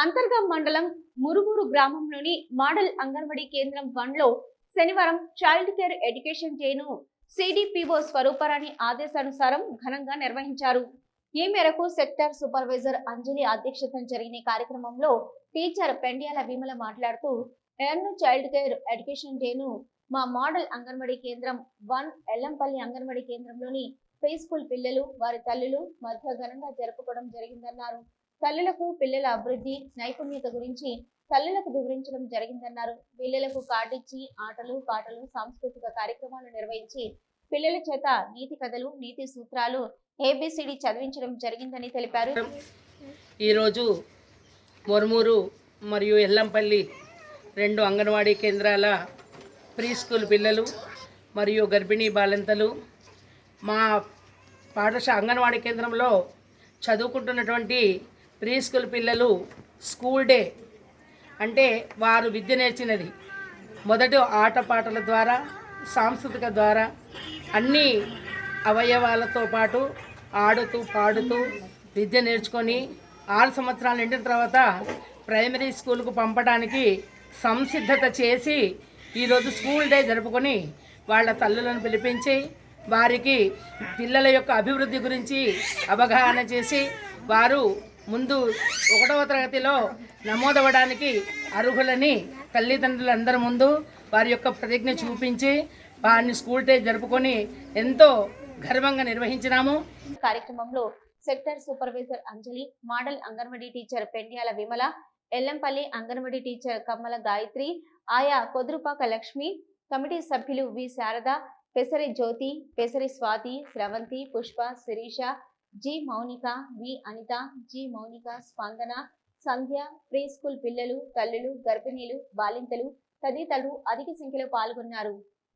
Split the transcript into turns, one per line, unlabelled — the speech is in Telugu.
అంతర్గం మండలం మురుగురు గ్రామంలోని మోడల్ అంగన్వాడీ కేంద్రం వన్లో శనివారం చైల్డ్ కేర్ ఎడ్యుకేషన్ డేను సిడిపిఓ స్వరూపరాణి ఆదేశానుసారం ఘనంగా నిర్వహించారు. ఈ మేరకు సెక్టర్ సూపర్వైజర్ అంజలి అధ్యక్షతన జరిగిన కార్యక్రమంలో టీచర్ పెండియాల విమల మాట్లాడుతూ ఎన్ చైల్డ్ కేర్ ఎడ్యుకేషన్ డేను మా మోడల్ అంగన్వాడీ కేంద్రం వన్ ఎల్లంపల్లి అంగన్వాడీ కేంద్రంలోని ప్రీ స్కూల్ పిల్లలు వారి తల్లులు మధ్య ఘనంగా జరుపుకోవడం జరిగిందన్నారు. తల్లులకు పిల్లల అభివృద్ధి నైపుణ్యత గురించి తల్లులకు వివరించడం జరిగిందన్నారు. పిల్లలకు కార్డిచ్చి ఆటలు పాటలు సాంస్కృతిక కార్యక్రమాలు నిర్వహించి పిల్లల చేత నీతి కథలు నీతి సూత్రాలు ఏబిసిడి చదివించడం జరిగిందని తెలిపారు.
ఈరోజు మొరుమూరు మరియు ఎల్లంపల్లి రెండు అంగన్వాడీ కేంద్రాల ప్రీ స్కూల్ పిల్లలు మరియు గర్భిణీ బాలింతలు మా పాఠశాల అంగన్వాడీ కేంద్రంలో చదువుకుంటున్నటువంటి ప్రీ స్కూల్ పిల్లలు స్కూల్ డే అంటే వారు విద్య నేర్చినది. మొదటి ఆటపాటల ద్వారా సాంస్కృతిక ద్వారా అన్ని అవయవాలతో పాటు ఆడుతూ పాడుతూ విద్య నేర్చుకొని ఆరు సంవత్సరాలు నిండిన తర్వాత ప్రైమరీ స్కూల్కు పంపడానికి సంసిద్ధత చేసి ఈరోజు స్కూల్ డే జరుపుకొని వాళ్ళ తల్లులను పిలిపించి వారికి పిల్లల యొక్క అభివృద్ధి గురించి అవగాహన చేసి వారు ముందు ఒకటవ తరగతిలో నమోదవడానికి అర్హులని తల్లిదండ్రులందరి ముందు వారి యొక్క ప్రతిజ్ఞ చూపించి వారిని స్కూల్ డే జరుపుకొని ఎంతో గర్వంగా నిర్వహించినాము.
కార్యక్రమంలో sector supervisor Anjali model anganwadi teacher Pendyala Vimala Yellampalli anganwadi teacher Kammala Gayatri ఆయా కొదురుపాక లక్ష్మి కమిటీ సభ్యులు V Sharada Pesari Jyothi Pesari Swathi Sravanthi Pushpa Shirisha G Mounika V Anitha G Mounika Spandana Sandhya pre school పిల్లలు తల్లులు గర్భిణీలు బాలింతలు తదితరులు అధిక సంఖ్యలో పాల్గొన్నారు.